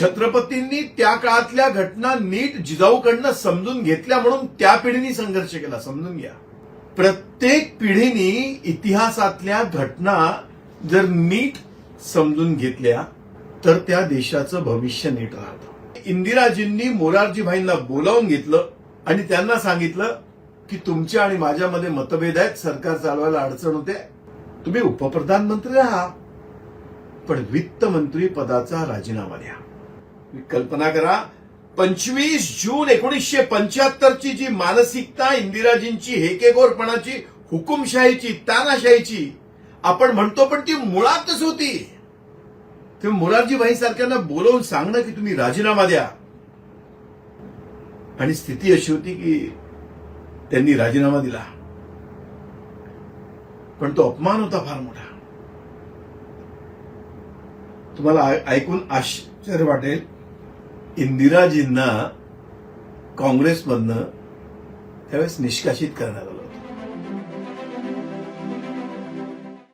छत्रपतींनी त्या काळातल्या घटना नीट जिजाऊकडनं समजून घेतल्या म्हणून त्या पिढीने संघर्ष केला. समजून घ्या. प्रत्येक पिढीने इतिहासातल्या घटना जर नीट समजून घेतल्या तर त्या देशाचं भविष्य नीट राहतं. इंदिराजींनी मोरारजीभाईंना बोलावून घेतलं आणि त्यांना सांगितलं की तुमच्या आणि माझ्यामध्ये मतभेद आहेत सरकार चालवायला अडचण होते. तुम्ही उपप्रधानमंत्री राहा पण वित्तमंत्री पदाचा राजीनामा द्या. कल्पना करा पंचवीस जून एकोणीसशे पंच्याहत्तर ची जी मानसिकता इंदिराजींची हेकेगोरपणाची हुकुमशाहीची तानाशाहीची आपण म्हणतो पण ती मुळातच होती. ते मोरारजी भाई सारख्यांना बोलवून सांगणं की तुम्ही राजीनामा द्या. आणि स्थिती अशी होती की त्यांनी राजीनामा दिला. पण तो अपमान होता फार मोठा. तुम्हाला ऐ- ऐकून आश्चर्य वाटेल इंदिराजींना काँग्रेसमधनं त्यावेळेस निष्कासित करण्यात आलं.